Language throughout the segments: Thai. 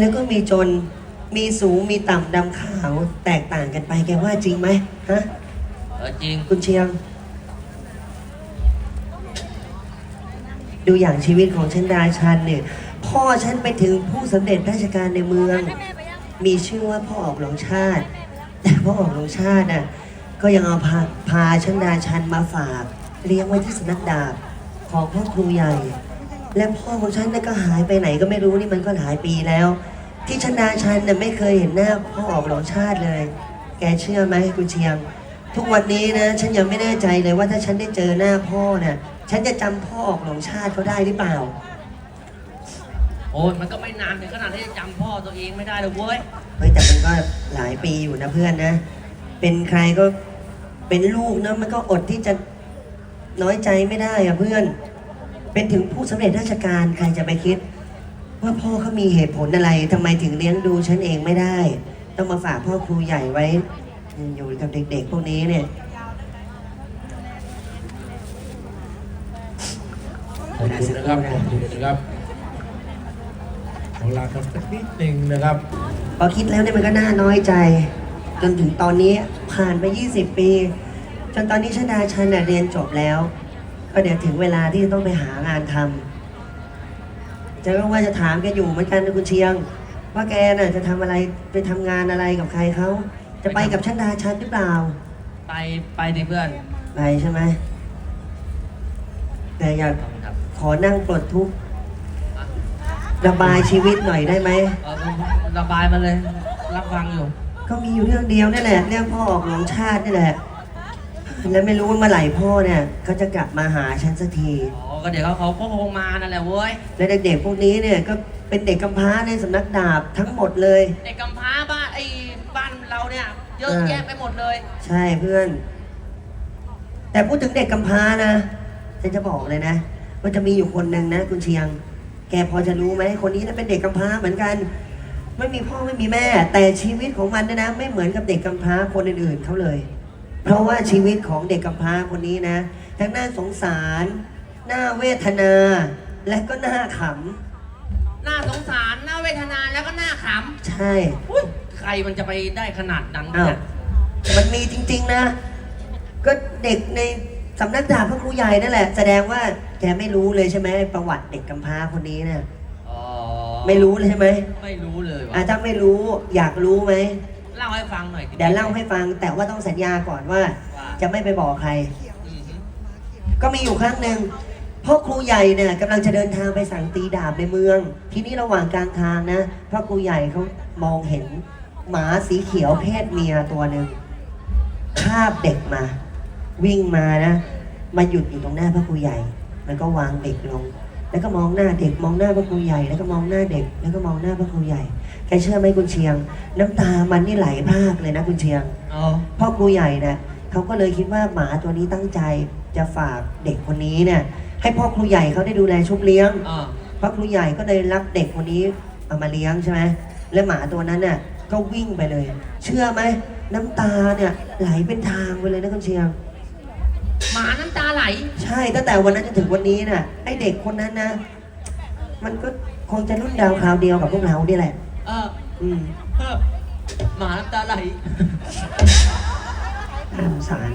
แล้วก็มีจน มีสูง มีต่ำ ดำขาว แตกต่างกันไป แกว่าจริงไหมฮะ เออจริง คุณเชียง ดูอย่างชีวิตของฉันดาชันเนี่ย พ่อฉันไปถึงผู้สำเร็จราชการในเมือง มีชื่อว่าพ่อออกหลวงชาติ แต่พ่อออกหลวงชาติน่ะ ก็ยังเอาพาพาชันดาชันมาฝาก เลี้ยงไว้ที่สำนักดาบของพ่อครูใหญ่ และพ่อของฉันน่ะก็หายไปไหนก็ไม่รู้นี่มันก็หลายปีแล้ว ที่ชันดาชันน่ะไม่เคยเห็นหน้าพ่อออกหลวงชาติเลย แกเชื่อไหมคุณเชียง ทุกวันนี้นะฉันยังไม่แน่ใจเลยว่าถ้าฉันได้เจอหน้าพ่อน่ะฉันจะจำพ่อออกหลวงชาติเขาได้หรือเปล่า โอ้ยมันก็ไม่นานถึงขนาดที่จะจำพ่อตัวเองไม่ได้เลยเว้ย เฮ้ยแต่มันก็หลายปีอยู่นะเพื่อนนะ เป็นใครก็เป็นลูกนะมันก็อดที่จะน้อยใจไม่ได้อะเพื่อน เป็นถึงผู้สำเร็จราชการใครจะไปคิด ว่าพ่อเขามีเหตุผลอะไรทำไมถึงเลี้ยงดูฉันเองไม่ได้ ต้องมาฝากพ่อครูใหญ่ไว้ อยู่กับเด็ก ๆ พวกนี้เนี่ยขอบคุณนะครับขอบคุณนะครับขอลากันสักนิดหนึ่งนะครับพอคิดแล้วเนี่ยมันก็น่าน้อยใจ จนถึงตอนนี้ผ่านไป 20 ปี จนตอนนี้ชดาชันน่ะเรียนจบแล้ว ก็เดี๋ยวถึงเวลาที่จะต้องไปหางานทำจะก็ว่าจะถามแกอยู่เหมือนกันนะคุณเชียง ว่าแกน่ะจะทำอะไรไปทำงานอะไรกับใครเขาจะไปกับชดาชันหรือเปล่า ไปไปดิเพื่อนไปใช่ไหมแต่อยากขอบคุณครับขอนั่งปลดทุกข์ระบายชีวิตหน่อยได้ไหมเออระบายมาเลย รับฟังอยู่ ก็มีอยู่เรื่องเดียวนี่แหละ เรื่องพ่อออกหลวงชาตินี่แหละ แล้วไม่รู้ว่าเมื่อไหร่พ่อเนี่ยเขาจะกลับมาหาฉันสักที อ๋อ ก็เดี๋ยวเขาเขาก็คงมานั่นแหละเว้ย และเด็กๆพวกนี้เนี่ยก็เป็นเด็กกำพร้าในสำนักดาบทั้งหมดเลย เด็กกำพร้าบ้านไอ้บ้านเราเนี่ยเยอะอ่าแยะไปหมดเลย ใช่เพื่อน แต่พูดถึงเด็กกำพร้านะฉันจะบอกเลยนะว่าจะมีอยู่คนหนึ่งนะคุณเชียง แกพอจะรู้ไหมคนนี้นะเป็นเด็กกำพร้าเหมือนกัน ไม่มีพ่อไม่มีแม่ แต่ชีวิตของมันเนยนะ ไม่เหมือนกับเด็กกำพร้าคนอื่นๆเขาเลย เพราะว่าชีวิตของเด็กกำพร้าคนนี้นะ ทั้งน่าสงสาร น่าเวทนา และก็น่าขน่าสงสารน่าเวทนาแล้วก็น่าขำ ใช่ำอุ้ยใครมันจะไปได้ขนาดนั้นอ้าวเนี่ยมันมีจริง ๆนะ ก็เด็กในสำนักดาบพระครูใหญ่นั่นแหละ แสดงว่าแกไม่รู้เลยใช่ไหมประวัติเด็กกำพร้าคนนี้เนี่ยอ๋อไม่รู้เลยใช่ไหมไม่รู้เลยอะว่ะถ้าไม่รู้อยากรู้ไหม เล่าให้ฟังหน่อยเดี๋ยวเล่าให้ฟังแต่ว่าต้องสัญญาก่อนว่า ว่าจะไม่ไปบอกใคร อืมฮึก็มีอยู่ครั้งหนึ่งพ่อครูใหญ่เนี่ยกำลังจะเดินทางไปสั่งตีดาบในเมือง ทีนี้ระหว่างกลางทางนะพ่อครูใหญ่เขามองเห็นหมาสีเขียวเพศเมียตัวหนึ่งคาบเด็กมา วิ่งมานะ มาหยุดอยู่ตรงหน้าพระครูใหญ่แล้วก็วางเด็กลง แล้วก็มองหน้าเด็กมองหน้าพระครูใหญ่ แล้วก็มองหน้าเด็ก แล้วก็มองหน้าพระครูใหญ่ แกเชื่อไหมคุณเชียง น้ำตามันนี่ไหลพรากเลยนะคุณเชียงอ๋อพ่อครูใหญ่เนี่ยเขาก็เลยคิดว่าหมาตัวนี้ตั้งใจจะฝากเด็กคนนี้เนี่ย ให้พ่อครูใหญ่เขาได้ดูแลชุบเลี้ยงอ่าพ่อครูใหญ่ก็เลยรับเด็กคนนี้เอามาเลี้ยงใช่ไหม และหมาตัวนั้นน่ะก็วิ่งไปเลย เชื่อไหมน้ำตาเนี่ยไหลเป็นทางไปเลยนะคุณเชียง หมาน้ำตาไหล ใช่ตั้งแต่วันนั้นจนถึงวันนี้น่ะไอเด็กคนนั้นนะ มันก็คงจะรุ่นดาวคราวเดียวกับพวกเรานี่แหละ เอออืมเออหมาน้ำตาไหล น่าสงสาร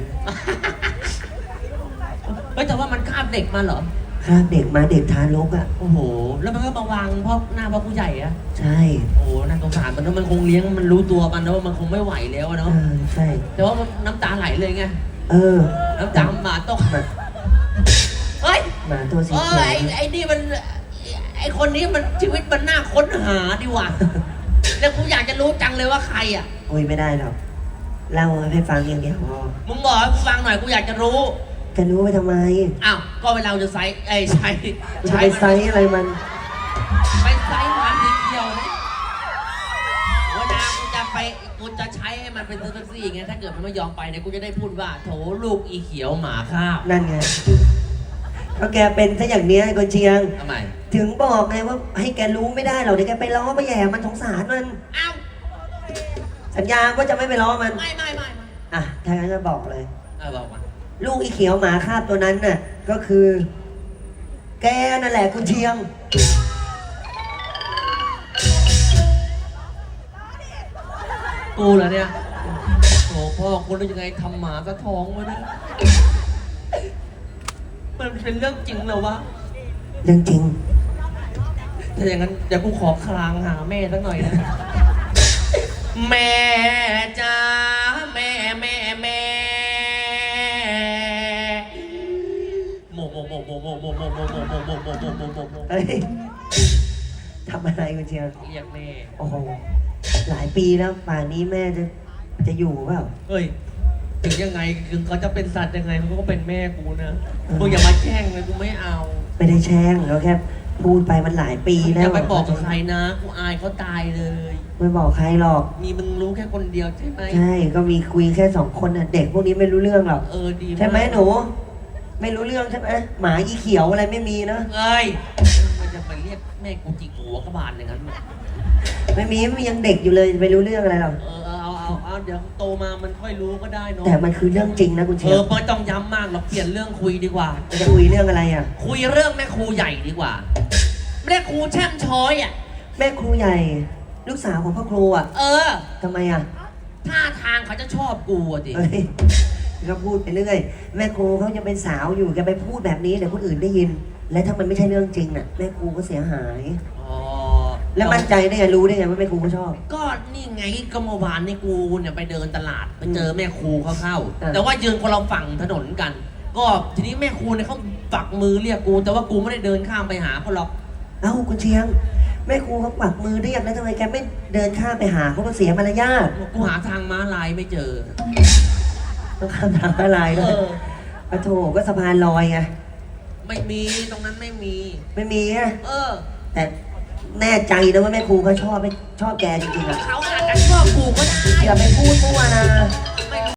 เฮ้ยแต่ว่ามันคาบเด็กมาเหรอ ครับเด็กมาเด็กทารกอะ โอ้โห แล้วมันก็มาวางพ่อหน้าพ่อผู้ใหญ่อะใช่โอ้โหน่าสงสารมันนะมันคงเลี้ยงมันรู้ตัวมันนะว่ามันคงไม่ไหวแล้วอะเอเนาะ อใช่ แต่ว่ามันน้ำตาไหลเลยไง เออน้ำตาหมาตกหมาเฮ้ยหมาตัวสีเอเขีอยวไอ้ไอ้นี่มัน ไอ้คนนี้มันชีวิตมันน่าค้นหาดีว่ะแล้วกูอยากจะรู้จังเลยว่าใครอะ โอ้ยไม่ได้หรอกเล่าให้ฟังอย่างเดียวพอมึงบอกให้กูฟังหน่อยกูอยากจะรู้ จะรู้ไปทำไมอ้าว ก็เวลาเราจะไซส์ไอ้ยใช้ จะใช้ไปไซส์อะไรมัน ไปไซส์ากูจะไปกูจะใช้ให้มันเป็นตัวแท็กซี่ไงถ้าเกิดมันไม่ยอมไปเนี่ยกูจะได้พูดว่าโถลูกอีเขียวหมาคาบนั่นไงก็แกเป็นซะอย่างเนี้ยไอ้คนเชียง ทำไมถึงบอกไงว่าให้แกรู้ไม่ได้หรอกเดี๋ยวแกไปล้อไปแย่มันสงสารมัน อ้าวสัญญาว่าจะไม่ไปล้อมัน ไม่ไม่ไม่ไม่อะถ้างั้นก็บอกเลย เออบอกมาลูกอีเขียวหมาคาบตัวนั้นน่ะ ก็คือ แกนั่นแหละคุณเชียง กูเหรอเนี่ยโอ้พ่อคุณรู้ยังไงทำหมาสะท้องวะเนี่ยมันเป็นเรื่องจริงเหรอวะ เรื่องจริง ถ้าอย่างนั้นเดี๋ยวกูขอคลางหาแม่สักหน่อยนะ แม่จ้าแม่แม่แม่โมโมโมโมโมโมโมโมโมโมโมโมโมโมโมโมเฮ้ยทำอะไรคุณเชียงเรียกแม่ โอ้โห หลายปีแล้วป่านนี้แม่จะจะอยู่เปล่าเฮ้ย ถึงยังไงถึงเขาจะเป็นสัตว์ยังไงเขาก็เป็นแม่กูนะมึงอย่ามาแช่งเลยกูไม่เอา ไม่ได้แช่งเราแค่พูดไปมันหลายปีอแล้วย่าไปบอกกับใครนะ กูอายเขาตายเลย ไม่บอกใครหรอก มีมึงรู้แค่คนเดียวใช่ไหมใช่ก็มีคุยแค่สองคนน่ะเด็กพวกนี้ไม่รู้เรื่องหรอกเออดีากใช่ไหมหนู ไม่รู้เรื่องใช่ไหมหมาอีเขียวอะไรไม่มีนะเอ้ยมันจะไปเรียกแม่กูจิกหัวกระบาลอย่างนั้น ไหมไม่มีมันยังเด็กอยู่เลยจะไปรู้เรื่องอะไรหรอก เออเอาเอาเอาเดี๋ยวโตมามันค่อยรู้ก็ได้เนาะแต่มันคือเรื่องจริงนะคุณเอเชียองไม่ต้องย้ำมากเราเปลี่ยนเรื่องคุยดีกว่า จะคุยเรื่องอะไรอะ คุยเรื่องแม่ครูใหญ่ดีกว่าแม่ครูแช่มช้อยอะ แม่ครูใหญ่ ลูกสาวของพ่อครูอะเออทำไมอะท่าทางเขาจะชอบกูอะดิเฮ้ยก็พูดไปเรื่อย แม่ครูเขายังเป็นสาวอยู่แกไปพูดแบบนี้เดี๋ยวคนอื่นได้ยิน และถ้ามันไม่ใช่เรื่องจริงน่ะ แม่ครูก็เสียหายอ๋อ แล้วมั่นใจได้ไงรู้ได้ไงว่าแม่ครูเขาชอบ ก็นี่ไงก็เมื่อวานนี่กูเนี่ยไปเดินตลาดไปเจอแม่ครูเขาเข้า เออ แต่ว่ายืนคนละฝั่งถนนกัน ก็ทีนี้แม่ครูเนี่ยเขาฝักมือเรียกกู แต่ว่ากูไม่ได้เดินข้ามไปหาเขาหรอกเอ้าคุณเชียง แม่ครูเขาปักมือเรียกแล้วทำไมแกไม่เดินข้ามไปหาเขาก็เสียมารยาทกูหาทางม้าลายไม่เจอต้องข้ามทางอะไรด้วเอยอปะโถก็สะพานลอยไงไม่มีตรงนั้นไม่มี ไม่มีอะเออ แต่ แน่ใจนะว่าแม่ครูเขาชอบไม่ชอบแกจริงๆอะเขาอาจจะชอบกูก็ได้อย่าไปพูดมั่วนะ